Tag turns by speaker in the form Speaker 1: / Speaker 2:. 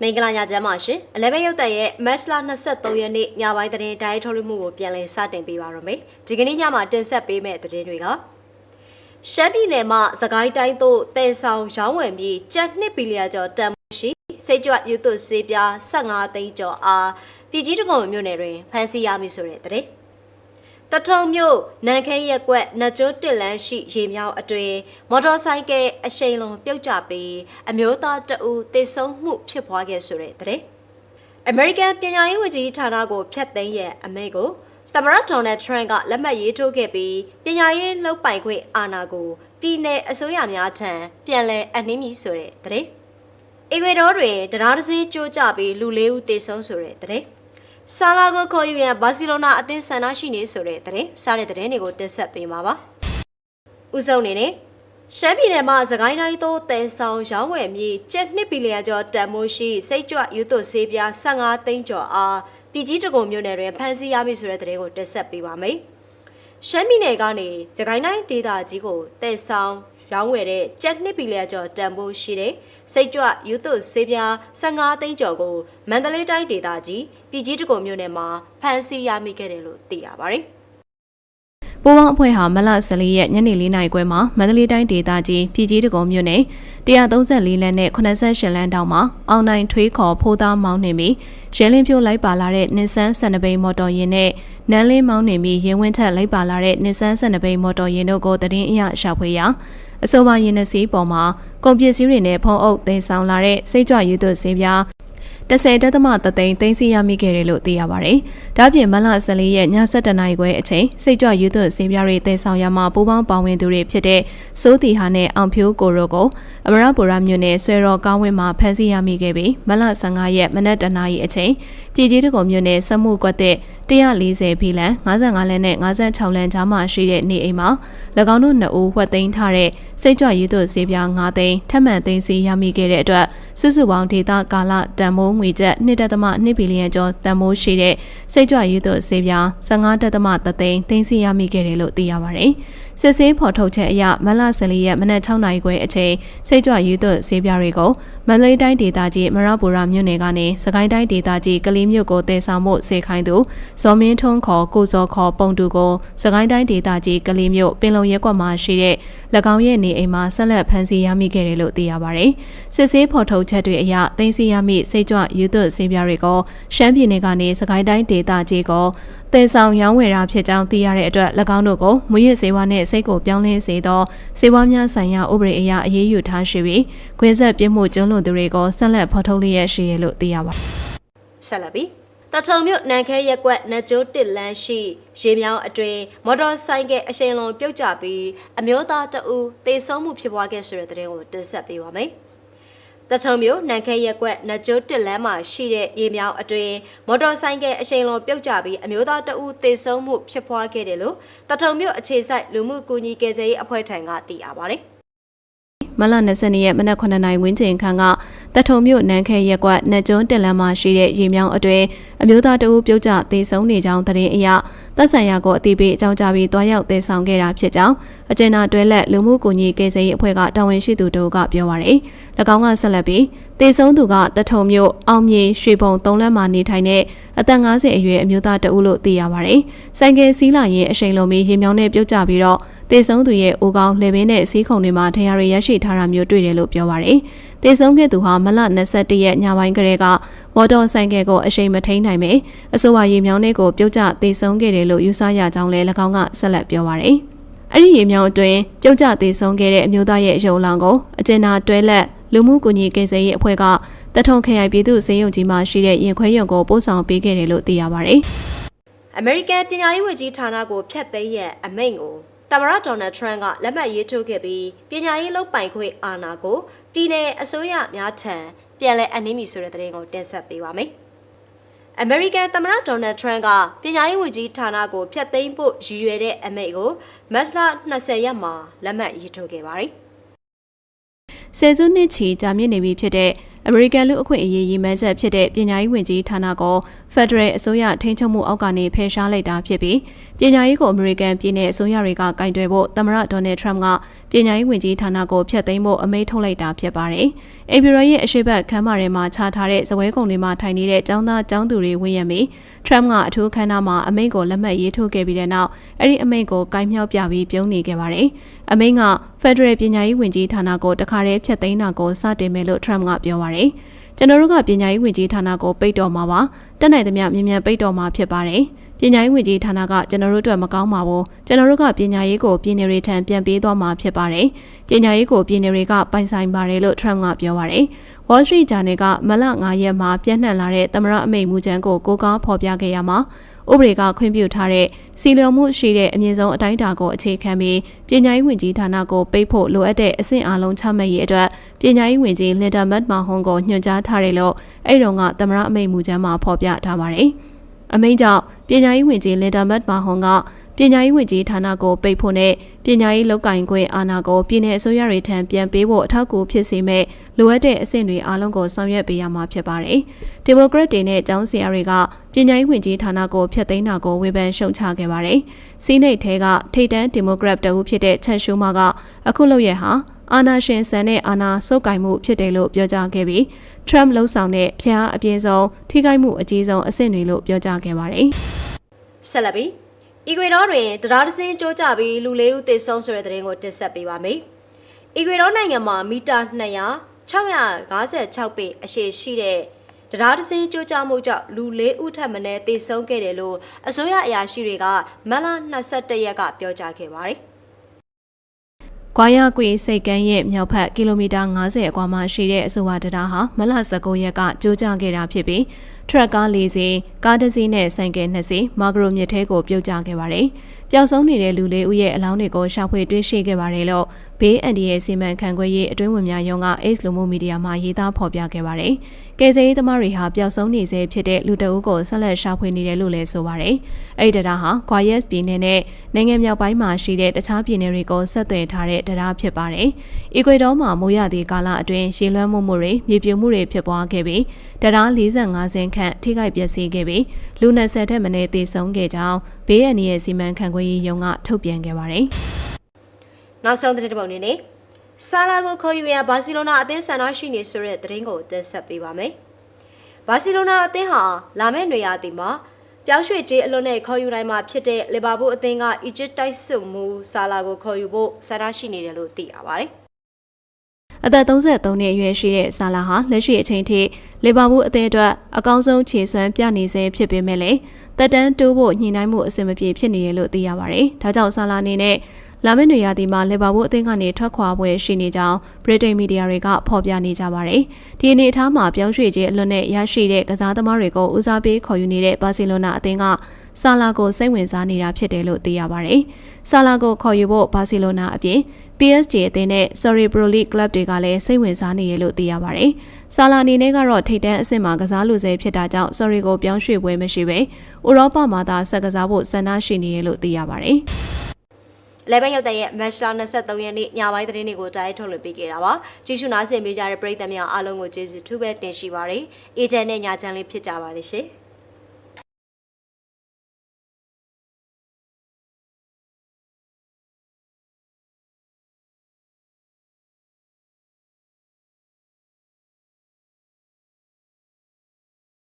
Speaker 1: မင်္ဂလာညချမ်းပါရှင်။အလဲဘဲရုပ်သက်ရဲ့ match လ23ရက်နေ့ညပိုင်းသတင်းတိုင်းထုတ်လွှင့်မှုကိုပြန်လည်စတင်ပေးပါရမယ်။ဒီကနေ့ညမှာတင်ဆက်ပေးမယ့်သတင်းတွေကရှမ်းပြည်နယ်မှာစကိုင်းတိုင်းသို့တဲဆောင်ရောင်းဝယ်ပြီးကျပ်2ဘီလီယံကျော်တန်ဖိုးရှိစိတ်ကြွယူသွစေးပြား15သိန်းကျော်အားပြည်ကြီးတကုံမြို့နယ်တွင်ဖမ်းဆီးရမည်ဆိုတဲ့သတင်း။ တထုံမြို့နန်ခဲရက်ကွက်နတ်ကျွန်းတစ်လန်းရှိရေမြောင်းအတွင်မော်တော်ဆိုင်ကယ်အရှိန်လုံးပြုတ်ကျပြီးအမျိုးသားတအူတေဆုံးမှုဖြစ်ပွားခဲ့ဆိုတဲ့တဲ့။ American ပညာရေးဝန်ကြီးဌာနကိုဖျက်သိမ်းရဲ့အမိန့်ကိုသမ္မတဒေါ်နယ်ထရန့်ကလက်မှတ်ရေးထိုးခဲ့ပြီးပညာရေးလှုပ်ပိုင်ခွင့်အာဏာကိုပြည်내အစိုးရများထံပြန်လည်အနှင်းမည်ဆိုတဲ့တဲ့။အီကွေဒေါတွင်တရားဒစည်းကြိုးကြပြီးလူလေးဦးတေဆုံးဆိုတဲ့တဲ့။ ဆာလာကိုခေါ်ယူရန်ဘာစီလိုနာအသင်းဆန္ဒရှိနေဆိုတဲ့တဲ့။စားတဲ့တဲ့တွေကိုတင်ဆက်ပေးမှာပါ။ဦးဆုံးအနေနဲ့ရှမ်းပြည်နယ်မှာစကိုင်းတိုင်းသို့တဲဆောင်ရောင်းဝယ်မြေကျပ်2ဘီလီယံကျော်တန်မိုးရှိစိတ်ကြွယူသွဆေးပြား15သိန်းကျော်အားပြည်ကြီးတကုံမြို့နယ်တွင်ဖမ်းဆီးရမည်ဆိုတဲ့သတင်းကိုတက်ဆက်ပေးပါမယ်။ရှမ်းပြည်နယ်ကနေစကိုင်းတိုင်းဒေသကြီးကိုတဲဆောင်ရောင်းဝယ်တဲ့ကျပ်2ဘီလီယံကျော်တန်ဖိုးရှိတဲ့ စိတ်ကြွယူသွဆေးပြား15သိန်းကျော်ကိုမန္တလေးတိုင်းဒေသကြီးပြည်ကြီးတကုံမြို့နယ်မှာဖမ်းဆီးရမိခဲ့တယ်လို့သိရပါတယ်။
Speaker 2: ပူးပေါင်းအဖွဲ့ဟာမလ14ရက်ညနေ4နာရီခွဲမှာမန္တလေးတိုင်းဒေသကြီးပြည်ကြီးတကုံမြို့နယ်134လမ်းနဲ့88လမ်းတောင်မှာအောင်နိုင်ထွေးခေါ်ဖိုးသားမောင်းနေပြီးရဲလင်းဖြိုးလိုက်ပါလာတဲ့နစ်ဆန်း12ဘိန်းမော်တော်ယာဉ်နဲ့နန်းလေးမောင်းနေပြီးရင်ဝင်းထက်လိုက်ပါလာတဲ့နစ်ဆန်း12ဘိန်းမော်တော်ယာဉ်တို့ကိုတရင်အရရှာဖွေရာအဆိုပါရင်နှစီပေါ်မှာကုန်ပစ္စည်းတွေနဲ့ဖုံးအုပ်တင်ဆောင်လာတဲ့စိတ်ကြွယူသွဆေးပြား 10တက်သမတသိန်းသိမ်းစီရမိခဲ့တယ်လို့သိရပါတယ်။ဒါ့အပြင်မလ14ရက်ည7:00နာရီခွဲအချိန်စိတ်ကြွယူသွဆေးပြားတွေတင်ဆောင်ရမှာပူပေါင်းပါဝင်သူတွေဖြစ်တဲ့စိုးတီဟာနဲ့အောင်ဖြိုးကိုရိုကိုအမရပူရမြို့နယ်ဆွဲတော်ကောင်းဝင်းမှာဖမ်းဆီးရမိခဲ့ပြီးမလ15ရက်မနက်တနာရီအချိန် ပြည်ကြီးတကုံမြို့နယ်စမှုကွက်တဲ့140ဖီလန်55လမ်းနဲ့56လမ်းကြားမှာရှိတဲ့နေအိမ်မှာ၎င်းတို့နှစ်ဦးဝှက်သိမ်းထားတဲ့စိတ်ကြွရည်သွဆေးပြား9သိန်းထပ်မံသိမ်းဆည်းရမိခဲ့တဲ့အတွက်စုစုပေါင်းဒေသကာလတန်မိုးငွေကျပ်1.2ဘီလီယံကျော်တန်မိုးရှိတဲ့စိတ်ကြွရည်သွဆေးပြား15.3သိန်းသိမ်းဆည်းရမိခဲ့တယ်လို့သိရပါတယ်။စစ်ဆေးဖော်ထုတ်ချက်အရမလ14ရက်မနက်6နာရီခွဲအချိန်စိတ်ကြွရည်သွဆေးပြားတွေကို မန္တလေးတိုင်းဒေသကြီးမရပူရမြို့နယ်ကနေစကိုင်းတိုင်းဒေသကြီးကလေးမြို့ကိုတည်ဆောင်မှုစေခိုင်းသူဇော်မင်းထွန်းခေါ်ကိုစောခေါ်ပုံတူကိုစကိုင်းတိုင်းဒေသကြီးကလေးမြို့ပင်လုံရက်ကွက်မှာရှိတဲ့၎င်းရဲ့နေအိမ်မှာဆက်လက်ဖမ်းဆီးရမိခဲ့တယ်လို့သိရပါတယ်။စစ်ဆေးဖော်ထုတ်ချက်တွေအရသိမ်းဆည်းရမိစိတ်ကြွယူသွဆေးပြားတွေကိုရှမ်းပြည်နယ်ကနေစကိုင်းတိုင်းဒေသကြီးကိုတည်ဆောင်ရောင်းဝယ်တာဖြစ်ကြောင်းသိရတဲ့အတွက်၎င်းတို့ကိုမူရစ်စေဝါနဲ့စိတ်ကိုပြောင်းလဲစေသောစေဝါများဆိုင်ရာဥပဒေအရအရေးယူထားရှိပြီးခွင့်ဆက်ပြမှုကျူးလွန်သူတွေကိုဆက်လက်ဖော်ထုတ်လျက်ရှိရလို့သိရပါတယ်
Speaker 1: ဆက်လက်ပြီးတထုံမြို့နန်ခဲရက်ကွက်နတ်ကျိုးတစ်လန်းရှိရေမြောင်းအတွင်မော်တော်ဆိုင်ကယ်အရှိန်လုံးပြုတ်ကျပြီးအမျိုးသားတအူတေဆုံးမှုဖြစ်ပွားခဲ့ဆိုတဲ့သတင်းကိုတင်ဆက်ပေးပါမယ်။တထုံမြို့နန်ခဲရက်ကွက်နတ်ကျိုးတစ်လန်းမှာရှိတဲ့ရေမြောင်းအတွင်မော်တော်ဆိုင်ကယ်အရှိန်လုံးပြုတ်ကျပြီးအမျိုးသားတအူတေဆုံးမှုဖြစ်ပွားခဲ့တယ်လို့တထုံမြို့အခြေစိုက်လူမှုကူညီကယ်ဆယ်ရေးအဖွဲ့ထံကသိရပါတယ်။
Speaker 2: မလ20ရက်မနက်9နာရီဝန်းကျင်ခန့်ကတထုံမြို့နန်းခဲရက်ကွက်နတ်ကျွန်းတင်လန်းမှာရှိတဲ့ရေမြောင်းအတွင်းအမျိုးသားတဦးပြုတ်ကျသေဆုံးနေကြောင်းသတင်းအရသက်ဆိုင်ရာကိုအတိပေးအကြောင်းကြားပြီးတွားရောက်သေဆောင်ခဲ့တာဖြစ်ကြောင်းအကျဉ်းသားတွဲလက်လူမှုကူညီကယ်ဆယ်ရေးအဖွဲ့ကတာဝန်ရှိသူတို့ကပြောပါရယ်၎င်းကဆက်လက်ပြီးသေဆုံးသူကတထုံမြို့အောင်မြေရွှေဘုံ၃လမ်းမှာနေထိုင်တဲ့အသက်50အရွယ်အမျိုးသားတဦးလို့သိရပါရယ်ဆိုင်ကယ်စီးလာရင်အရှိန်လုံးပြီးရေမြောင်းနဲ့ပြုတ်ကျပြီးတော့ တေဆုံးသူရဲ့အိုကောင်းလှေပင်းနဲ့စီးခုံတွေမှာထရာရရရှိထားတာမျိုးတွေ့တယ်လို့ပြောပါရယ်။တေဆုံးခဲ့သူဟာမလ21ရက်ညပိုင်းကလေးကမော်တော်ဆိုင်ကယ်ကိုအရှိန်မထိန်နိုင်ပဲအဆိုပါရေမြောင်းလေးကိုပြုတ်ကျတေဆုံးခဲ့တယ်လို့ယူဆရကြောင်းလည်း၎င်းကဆက်လက်ပြောပါရယ်။အဲ့ဒီရေမြောင်းအတွင်းပြုတ်ကျသေးဆုံးခဲ့တဲ့အမျိုးသားရဲ့ရုံလောင်ကိုအကျဉ်းသားတွဲလက်လူမှုကူညီကယ်ဆယ်ရေးအဖွဲ့ကတထုံခရိုင်ပြည်သူ့စေယုံကြီးမှာရှိတဲ့ရင်ခွဲရုံကိုပို့ဆောင်ပေးခဲ့တယ်လို့သိရပါဗျ။
Speaker 1: အမေရိကန်ပညာရေးဝန်ကြီးဌာနကိုဖျက်သိမ်းရဲ့အမိန့်ကို သမ္မတဒေါ်နယ်ထရန့်ကလက်မှတ်ရေးထိုးခဲ့ပြီးပညာရေးလုပ်ပိုင်ခွင့်အာဏာကိုပြည်내အစိုးရများထံပြန်လည်အနှင်းမီဆိုတဲ့သတင်းကိုတင်ဆက်ပေးပါမယ်။အမေရိကန်သမ္မတဒေါ်နယ်ထရန့်ကပညာရေးဝန်ကြီးဌာနကိုဖျက်သိမ်းဖို့ရည်ရွယ်တဲ့အမိန့်ကိုမတ်လ20ရက်မှာလက်မှတ်ရေးထိုးခဲ့ပါတယ်။
Speaker 2: ဆယ်စုနှစ်ချီကြာမြင့်နေပြီဖြစ်တဲ့ အမေရိကန်လူအခွင့်အရေးရည်မှန်းချက်ဖြစ်တဲ့ပညာရေးဝန်ကြီးဌာနကို Federal အစိုးရထိန်းချုပ်မှုအောက်ကနေဖယ်ရှားလိုက်တာဖြစ်ပြီးပညာရေးကိုအမေရိကန်ပြည်내အစိုးရတွေကကင်တွယ်ဖို့သမ္မတဒေါ်နယ်ထရမ့်ကပညာရေးဝန်ကြီးဌာနကိုဖျက်သိမ်းဖို့အမိန့်ထုတ်လိုက်တာဖြစ်ပါတယ်။အေဗီရောရဲ့အရှိတ်ခမ်းမထဲမှာခြားထားတဲ့ဇပွဲကုံတွေမှာထိုင်နေတဲ့ចောင်းသားចောင်းသူတွေဝင်ရမီထရမ့်ကအထူးခမ်းနားမှာအမိန့်ကိုလက်မှတ်ရေးထိုးခဲ့ပြီးတဲ့နောက်အဲ့ဒီအမိန့်ကိုကင်မြောက်ပြပြီးပြုံးနေခဲ့ပါတယ်။အမိန့်က Federal ပညာရေးဝန်ကြီးဌာနကိုတခါတည်းဖျက်သိမ်းတာကိုစတင်မယ်လို့ထရမ့်ကပြောပါတယ်။ တယ်ပါတယ်။ကျွန်တော်တို့ကပညာရေးဝန်ကြီးဌာနကိုပိတ်တော်မှာပါ။တက်နိုင်သမျှမြန်မြန်ပိတ်တော်မှာဖြစ်ပါတယ်။ပညာရေးဝန်ကြီးဌာနကကျွန်တော်တို့အတွက်မကောင်းပါဘူး။ကျွန်တော်တို့ကပညာရေးကိုပြည်နယ်တွေထံပြန်ပေးသွားမှာဖြစ်ပါတယ်။ပညာရေးကိုပြည်နယ်တွေကပိုင်ဆိုင်ပါတယ်လို့ထရမ့်ကပြောပါတယ်။ Wall Street Journal ကမလ9ရက်မှာပြန့်နှံ့လာတဲ့သမရအမိန့်မူကြမ်းကိုကိုးကားဖော်ပြခဲ့ရမှာ ဥပဒေကခွင့်ပြုထားတဲ့စီလျော်မှုရှိတဲ့အမြင့်ဆုံးအတိုင်းအတာကိုအခြေခံပြီးပညာရေးဝန်ကြီးဌာနကိုပိတ်ဖို့လိုအပ်တဲ့အဆင့်အလုံးချမှတ်ရေးအတွက်ပညာရေးဝန်ကြီးလင်ဒါမတ်မာဟွန်ကိုညွှန်ကြားထားတယ်လို့အဲ့တုန်းကသမရအမိန့်မူကြမ်းမှာဖော်ပြထားပါတယ်။အမိန့်ကြောင့်ပညာရေးဝန်ကြီးလင်ဒါမတ်မာဟွန်က ပညာရေးဝန်ကြီးဌာနကိုပိတ်ဖို့နဲ့ပညာရေးလောက်ကင်ခွင့်အာဏာကိုပြည်내အစိုးရတွေထံပြန်ပေးဖို့အထောက်အကူဖြစ်စေမဲ့လိုအပ်တဲ့အဆင့်တွေအားလုံးကိုဆောင်ရွက်ပေးရမှာဖြစ်ပါတယ်။ဒီမိုကရက်တွေနဲ့ကျောင်းဆရာတွေကပညာရေးဝန်ကြီးဌာနကိုဖျက်သိမ်းတာကိုဝေဖန်ရှုံချခဲ့ပါတယ်။စီးနိတ်ထဲကထိတ်တန်းဒီမိုကရက်တအုပ်ဖြစ်တဲ့ချက်ရှူမာကအခုလုပ်ရဟာအာနာရှင်ဆန်တဲ့အာနာစုပ်ကိုင်မှုဖြစ်တယ်လို့ပြောကြားခဲ့ပြီး Trump လှုံ့ဆော်တဲ့ဖျားအပြင်းဆုံးထိခိုက်မှုအကြီးဆုံးအဆင့်တွေလို့ပြောကြားခဲ့ပါတယ်။
Speaker 1: ဆက်လက်ပြီး အီကွေဒေါတွင်တရားဒဇင်းကျိုးကြပြီးလူလေးဦးသေဆုံးဆိုတဲ့သတင်းကိုတင်ဆက်ပေးပါမယ်။အီကွေဒေါနိုင်ငံမှာမီတာ200 656ပေအရှည်ရှိတဲ့တရားဒဇင်းကျိုးကြမှုကြောင့်လူလေးဦးထပ်မံသေဆုံးခဲ့တယ်လို့အစိုးရအရာရှိတွေကမလ22ရက်ကပြောကြားခဲ့ပါတယ်။
Speaker 2: ကွာရကွေစိတ်ကမ်းရဲ့မြောက်ဖက်ကီလိုမီတာ90အကွာမှာရှိတဲ့အဆိုပါတရားဟာမလ19ရက်ကကျိုးကျခဲ့တာဖြစ်ပြီး ထရက်ကား၄စီးကားတစ်စီးနဲ့ဆိုင်ကယ်၂စီးမာဂရိုမြစ်ထဲကိုပြုတ်ကျခဲ့ပါတယ်။ပျောက်ဆုံးနေတဲ့လူလေးဦးရဲ့အလောင်းတွေကိုရှာဖွေတွေ့ရှိခဲ့ပါတယ်လို့ဘေးအန်ဒီရဲ့စီမံခန့်ခွဲရေးအတွင်းဝင်များရုံးက Ace လူမှုမီဒီယာမှာရေးသားဖော်ပြခဲ့ပါတယ်။ကယ်ဆယ်ရေးသမားတွေဟာပျောက်ဆုံးနေဆဲဖြစ်တဲ့လူတအုပ်ကိုဆက်လက်ရှာဖွေနေတယ်လို့လည်းဆိုပါတယ်။အဲ့ဒီတရားဟာ Guayas ပြည်နယ်နဲ့နိုင်ငံမြောက်ပိုင်းမှာရှိတဲ့တခြားပြည်နယ်တွေကိုဆက်သွယ်ထားတဲ့တရားဖြစ်ပါတယ်။အီကွေဒေါမှာမိုးရသည့်ကာလအတွင်းရေလွှမ်းမှုမှုတွေမြေပြိုမှုတွေဖြစ်ပွားခဲ့ပြီးတရား45စင်ခန့်ထိခိုက်ပျက်စီးခဲ့ပြီးလူ20ထက်မနည်းသေဆုံးခဲ့ကြောင်းဘေးအန္တရာယ်စီမံခန့်ခွဲရေးရုံးကထုတ်ပြန်ခဲ့ပါတယ်။
Speaker 1: နောက်ဆုံးသတင်းတစ်ပုဒ်အနေနဲ့ဆာလာကိုခေါ်ယူရဘာစီလိုနာအသင်းဆန္ဒရှိနေဆိုတဲ့သတင်းကိုတင်ဆက်ပေးပါမယ်။ဘာစီလိုနာအသင်းဟာလာမယ့်နွေရာသီမှာပြောင်းရွှေ့ကြေးအလွန်နဲ့ခေါ်ယူနိုင်မှာဖြစ်တဲ့လီဗာပူးအသင်းကအီဂျစ်တိုက်စစ်မှုဆာလာကိုခေါ်ယူဖို့ဆန္ဒရှိနေတယ်လို့သိရပါတယ်။
Speaker 2: အသက်33နှစ်အရွယ်ရှိတဲ့ဆာလာဟာလက်ရှိအချိန်ထိလီဗာပူးအသင်းအတွက်အကောင်းဆုံးခြေစွမ်းပြနေစေဖြစ်ပေမဲ့လည်းတက်တန်းတိုးဖို့ညှိနှိုင်းမှုအဆင်မပြေဖြစ်နေရလို့သိရပါတယ်။ဒါကြောင့်ဆာလာအနေနဲ့လာမယ့်နေရာဒီမှာလီဗာပူးအသင်းကနေထွက်ခွာပွဲရှိနေကြောင်းဗြိတိန်မီဒီယာတွေကဖော်ပြနေကြပါတယ်။ဒီအနေအထားမှာပြောင်းရွှေ့ခြင်းအလွန်နဲ့ရရှိတဲ့ကစားသမားတွေကိုဦးစားပေးခေါ်ယူနေတဲ့ဘာစီလိုနာအသင်းကဆာလာကိုစိတ်ဝင်စားနေတာဖြစ်တယ်လို့သိရပါတယ်။ဆာလာကိုခေါ်ယူဖို့ဘာစီလိုနာအပြင် PSG အသင်းနဲ့ Cerebro League Club တွေကလည်းစိတ်ဝင်စားနေရလို့သိရပါတယ်။ဆာလာအနေနဲ့ကတော့ထိပ်တန်းအဆင့်မှာကစားလူဆဲဖြစ်တာကြောင့် Sorry ကိုပြောင်းရွှေ့ပွဲမရှိဘဲဥရောပမှာသာဆက်ကစားဖို့ဆန္ဒရှိနေရလို့သိရပါတယ်။
Speaker 1: လေဘန်ရုပ်တဲ့ရဲ့ match 23ရက်နေ့ညပိုင်းသတင်းတွေကိုတိုက်ထုတ်လွှင့်ပေးခဲ့တာပါကြည့်ရှုနားဆင်ပေးကြတဲ့ပရိသတ်များအားလုံးကိုကျေးဇူးထူးပဲတင်ရှိပါရယ်အေဂျင့်နဲ့ညာချမ်းလေးဖြစ်ကြပါသေးရှင်